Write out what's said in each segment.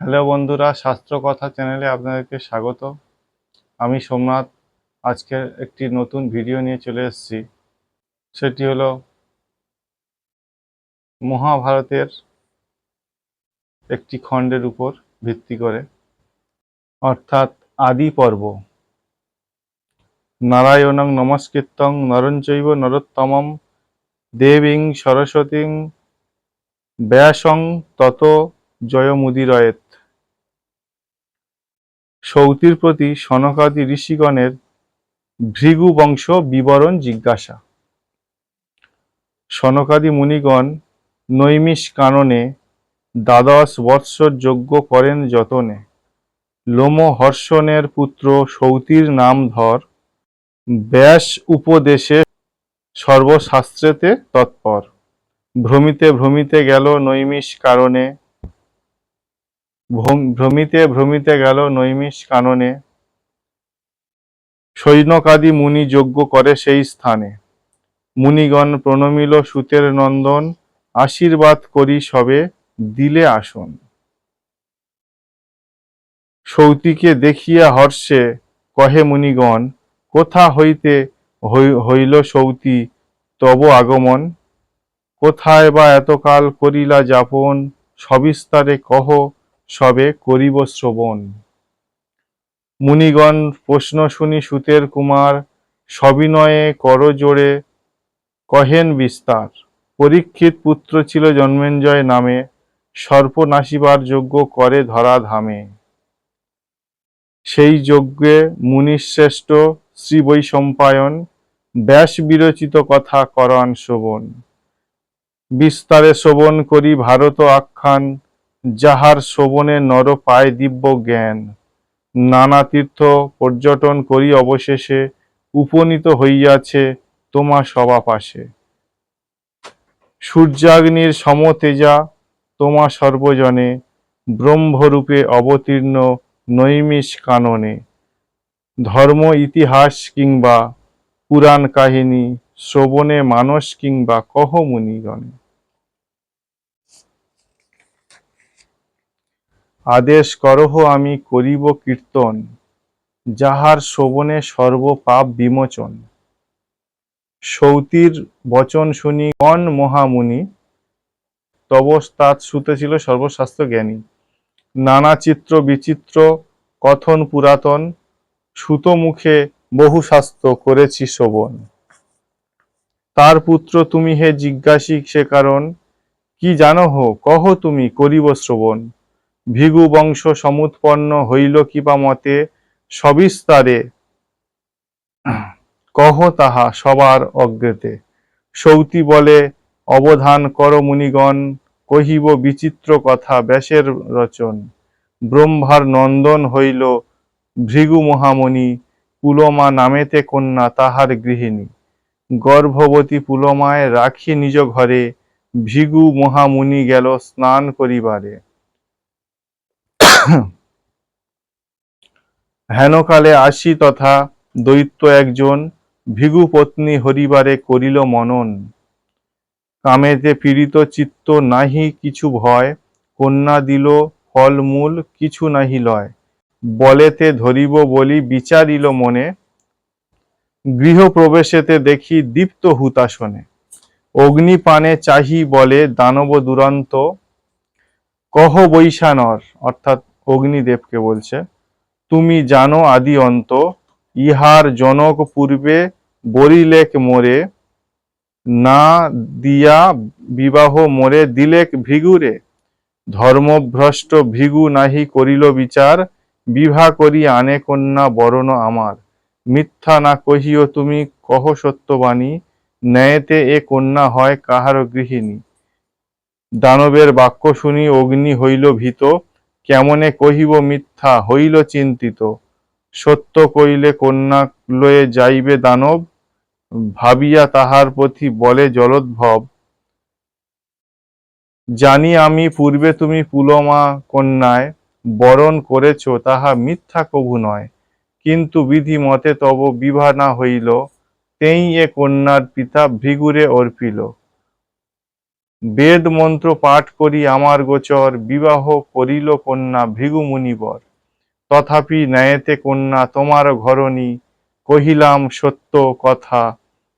Hello বন্ধুরা, শাস্ত্র কথা চ্যানেলে আপনাদেরকে স্বাগত। আমি সোমনাথ। আজকে একটি নতুন ভিডিও নিয়ে চলে এসেছি। সেটি হলো মহাভারতের একটি খণ্ডের উপর ভিত্তি করে, অর্থাৎ আদি পর্ব নারায়ণং নমস্কৃত্যং নরঞ্চৈব নরোত্তমম দেবীং সরস্বতীং ব্যাসং তত জয়মুদিরয়েত। সৌতির প্রতি সনকাদি ঋষিগণের ভৃগু বংশ বিবরণ জিজ্ঞাসা। সনকাদি মুনিগণ নৈমিষ কাননে দ্বাদশ বৎসর যজ্ঞ করেন যতনে। লোমহর্ষণের পুত্র সৌতির নাম ধর, ব্যাস উপদেশে সর্বশাস্ত্রেতে তৎপর। ভ্রমিতে ভ্রমিতে গেল নৈমিষ কারণে ভ্রমিতে ভ্রমিতে গেল নৈমিষ কাননে। সৈনকাদি মুনি যজ্ঞ করে সেই স্থানে। মুনিগণ প্রণমিল সুতের নন্দন, আশীর্বাদ করি সবে, দিলে আসন। সৌতিকে দেখিয়া হর্ষে কহে মুনিগণ, কোথা হইতে হই- হইল সৌতি তব আগমন? কোথায় বা এতকাল করিলা যাপন? সবিস্তারে কহ সবে করিব শ্রবণ। মুনিগণ প্রশ্ন শুনি সুতের কুমার, সবিনয়ে করজোড়ে কহেন বিস্তার। পরীক্ষিত পুত্র ছিল জন্মেঞ্জয় নামে সর্প নাসিবার যোগ্য করে ধরা ধামে। সেই যজ্ঞে মুনিশ্রেষ্ঠ শ্রী বৈশম্পায়ন ব্যাস বিরচিত কথা করান শ্রবণ বিস্তারে শ্রবণ করি ভারত আখ্যান যাহার শ্রবণে নর পায় দিব্য জ্ঞান। নানা তীর্থ পর্যটন করি অবশেষে উপনীত হইয়াছে তোমা সবা পাশে সূর্যাগ্নির সমতেজা তোমা সর্বজনে, ব্রহ্মরূপে অবতীর্ণ নৈমিষ কাননে। ধর্ম, ইতিহাস কিংবা পুরাণ কাহিনী, শ্রবণে মানস কিংবা কহ মুনিগণে। আদেশ করহ আমি করিব কীর্তন, যাহার শ্রবণে সর্ব পাপ বিমোচন। সৌতির বচন শুনি কন মহামুনি, তবস্তাৎ সুতে ছিল সর্বশাস্ত্র জ্ঞানী। নানা চিত্র বিচিত্র, কথন পুরাতন, সুত মুখে বহু শাস্ত্র করেছি শ্রবণ তার পুত্র তুমি হে জিজ্ঞাসিক সে কারণ, কি জানো কহ তুমি করিব শ্রবণ। ভিগু বংশ সমুৎপন্ন হইল কিবা মতে, সবিস্তারে কহ তাহা সবার অজ্ঞেতে। সৌতি বলে, অবধান কর মুনিগণ, কহিব বিচিত্র কথা ব্যাসের রচন। ব্রহ্মার নন্দন হইল ভৃগু মহামণি, পুলমা নামেতে কন্যা তাহার গৃহিণী। গর্ভবতী পুলমায় রাখি নিজ ঘরে, ভৃগু মহামুনি গেল স্নান করিবারে। হেনকালে আসি তথা দৈত্য একজন ভৃগু পত্নী হরিবারে করিল মনন। কামেতে পীড়িত চিত্ত নাহি কিছু ভয়, কন্যা দিল ফলমূল কিছু নাহি লয়। বলেতে ধরিব বলি বিচারিল মনে গৃহ প্রবেশেতে দেখি দীপ্ত হুতাসনে অগ্নিপানে চাহি বলে দানব দুরন্ত, কহ বৈশানর, অর্থাৎ অগ্নিদেবকে বলছে, তুমি জানো আদি অন্ত, ইহার জনক পূর্বে বরিলেক মোরে, না দিয়া বিবাহ মোরে দিলেক ভৃগুরে। ধর্মভ্রষ্ট ভিগু নাহি করিল বিচার, বিভা করি আনে কন্যা বরণ আমার। মিথ্যা না কহিও তুমি কহ সত্যবাণী, ন্যায়েতে এ কন্যা হয় কাহার গৃহিণী। দানবের বাক্য শুনি অগ্নি হইল ভীত কেমনে কহিব মিথ্যা, হইল চিন্তিত। সত্য কইলে কন্যা লয়ে যাইবে দানব, ভাবিয়া তাহার প্রতি বলে জলোদ্ভব। জানি আমি পূর্বে তুমি পুলমা কন্যায় বরণ করেছ, তাহা মিথ্যা কভু নয়। কিন্তু বিধি মতে তব বিভা না হইল, তেই এ কন্যার পিতা ভৃগুরে অর্পিল। বেদ মন্ত্র পাঠ করি আমার গোচর, বিবাহ করিল কন্যা ভৃগু মুনিবর। তথাপি ন্যায়েতে কন্যা তোমার ঘরণী, কহিলাম সত্য কথা,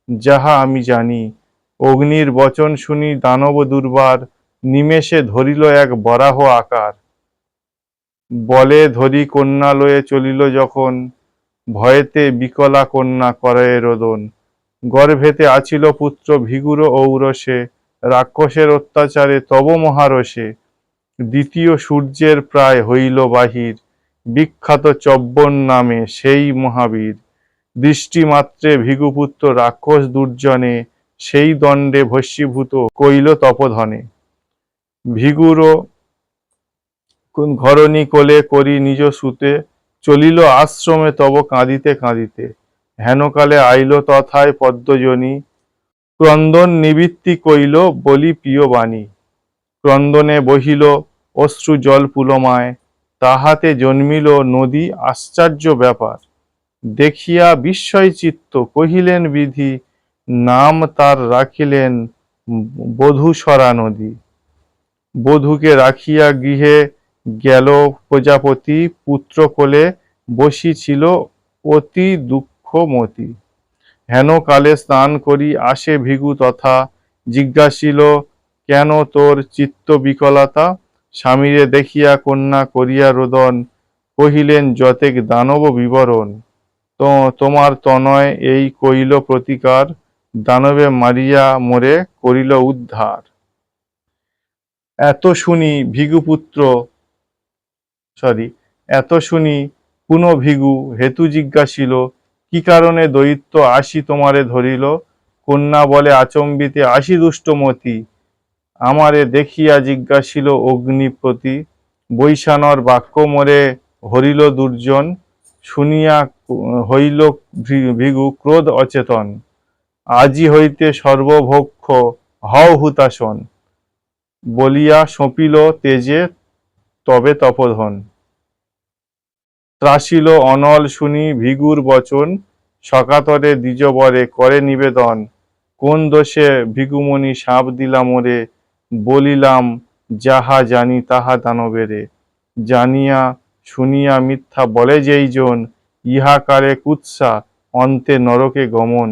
যাহা আমি জানি। অগ্নির বচন শুনি দানব দুর্বার, নিমেষে ধরিল এক বরাহ আকার। বলে ধরি কন্যা লয়ে চলিল যখন, ভয়েতে বিকলা কন্যা করে রোদন গর্ভেতে আছিল পুত্র ভিগুর ঔরসে রাক্ষসের অত্যাচারে তব মহারসে। দ্বিতীয় সূর্যের প্রায় হইল বাহির, বিখ্যাত চব্বন নামে সেই মহাবীর। দৃষ্টিমাত্রে ভিগুপুত্র রাক্ষস দুর্জনে, সেই দণ্ডে ভস্মীভূত কইল তপধনে। ভিগুরও ঘরণী কোলে করি নিজ সুতে, চলিল আশ্রমে তব কাঁদিতে কাঁদিতে। হেনকালে আইল তথায় পদ্মজনী ক্রন্দন নিবৃত্তি কইল বলি প্রিয় বাণী। ক্রন্দনে বহিল, অশ্রু জল পুলমায়, তাহাতে জন্মিল নদী আশ্চর্য ব্যাপার। দেখিয়া বিস্ময় চিত্ত কহিলেন বিধি, নাম তার রাখিলেন বধূসরা নদী। বধূকে রাখিয়া গৃহে গেল প্রজাপতি পুত্র কোলে বসি ছিল অতি দুঃখমতি। হেন কালে স্নান করি, আসে ভিগু তথা। জিজ্ঞাসিল, কেন তোর চিত্ত বিকলতা? স্বামীরে দেখিয়া কন্যা করিয়া রোদন, কহিলেন, যতেক দানব বিবরণ। তো, তোমার তনয় এই কইল প্রতিকার, দানবে মারিয়া মোরে করিল উদ্ধার। এত শুনি ভিগুপুত্র সরি এত শুনি পুনঃ ভিগু হেতু জিজ্ঞাসিল কি কারণে দৈত্য আসি তোমারে ধরিল? কন্যা বলে, আচম্বিতে আসি দুষ্টমতি আমারে দেখিয়া জিজ্ঞাসিল অগ্নিপতি বৈশানর বাক্য মোরে হরিল দুর্জন, শুনিয়া হইল ভিগু ক্রোধ অচেতন। আজি হইতে সর্বভক্ষ হও হুতাশন, বলিয়া সঁপিল তেজে তবে তপধন। ত্রাসিল, অনল, শুনি, ভিগুর বচন, সকাতরে দ্বিজবরে করে নিবেদন। কোন দোষে ভিগুমণি সাপ দিলাম ওরে? বলিলাম, যাহা জানি তাহা দানবেরে জানিয়া, শুনিয়া মিথ্যা বলে যেই জন ইহাকারে কুৎসা, অন্তে নরকে গমন।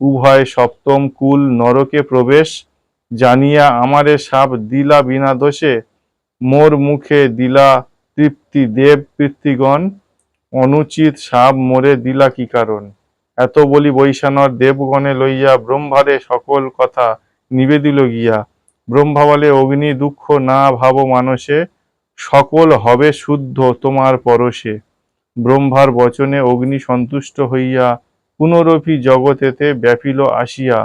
উভয় সপ্তম কুল নরকে প্রবেশ, জানিয়া আমারে সাপ দিলা বিনা দোষে, মোর মুখে দিলা তৃপ্তি দেব পিতৃগণ, অনুচিত সাপ মোরে দিলা কি কারণ? এত বলি বৈশানর দেবগণে লইয়া ব্রহ্মারে সকল কথা নিবেদিল গিয়া। ব্রহ্মা বলে অগ্নি, দুঃখ, না ভাব মানসে, সকল হবে শুদ্ধ তোমার পরশে। ব্রহ্মার বচনে অগ্নি সন্তুষ্ট হইয়া পুনরপি জগতেতে ব্যাপিল আসিয়া,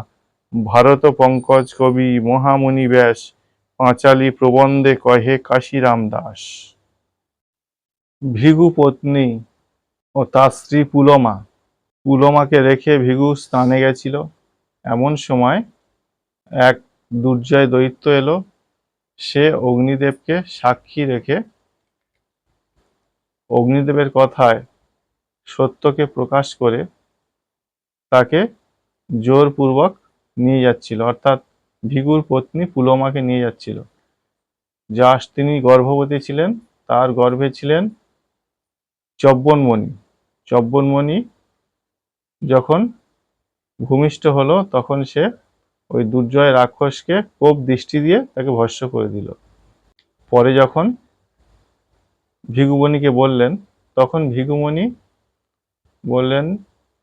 ভারত পঙ্কজ কবি মহামুনি ব্যাস পাঁচালী প্রবন্ধে কহে কাশিরাম দাস। ভিগু পত্নী ও তার স্ত্রী পুলমা। পুলমাকে রেখে ভিগু স্নানে গেছিল। এমন সময় এক দুর্জয় দৈত্য এলো। সে অগ্নিদেবকে সাক্ষী রেখে অগ্নিদেবের কথায় সত্যকে প্রকাশ করে তাকে জোরপূর্বক নিয়ে যাচ্ছিল। অর্থাৎ ভিগুর পত্নী পুলমাকে নিয়ে যাচ্ছিল। যা তিনি গর্ভবতী ছিলেন, তার গর্ভে ছিলেন চব্বনমণি। চব্বনমণি যখন ভূমিষ্ঠ হলো, তখন সে ওই দুর্জয় রাক্ষসকে কোপ দৃষ্টি দিয়ে তাকে ভস্ম করে দিল। পরে যখন ভিগুমণিকে বললেন, তখন ভিগুমণি বললেন,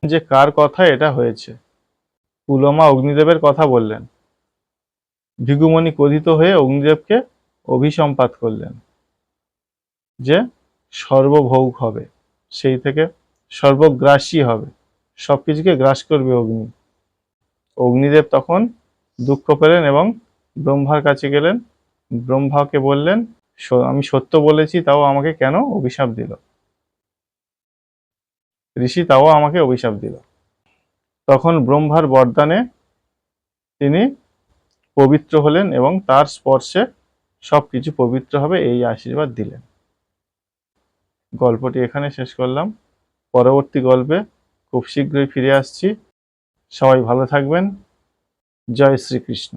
যে কার কথা এটা হয়েছে? পুলমা অগ্নিদেবের কথা বললেন। ভিগুমণি ক্রোধিত হয়ে অগ্নিদেবকে অভিসম্পাত করলেন যে সর্বভোগ হবে। সেই থেকে সর্বগ্রাসী হবে। সব কিছুকে গ্রাস করবে অগ্নি। অগ্নিদেব তখন দুঃখ পেলেন এবং ব্রহ্মার কাছে গেলেন। ব্রহ্মাকে বললেন, "স- আমি সত্য বলেছি, তাও আমাকে কেন অভিশাপ দিল? ঋষি তাও আমাকে অভিশাপ দিল। তখন ব্রহ্মার বরদানে তিনি পবিত্র হলেন এবং তার স্পর্শে সব কিছু পবিত্র হবে, এই আশীর্বাদ দিলেন। গল্পটি এখানে শেষ করলাম। পরবর্তী গল্পে খুব শীঘ্রই ফিরে আসছি। সবাই ভালো থাকবেন। জয় শ্রীকৃষ্ণ।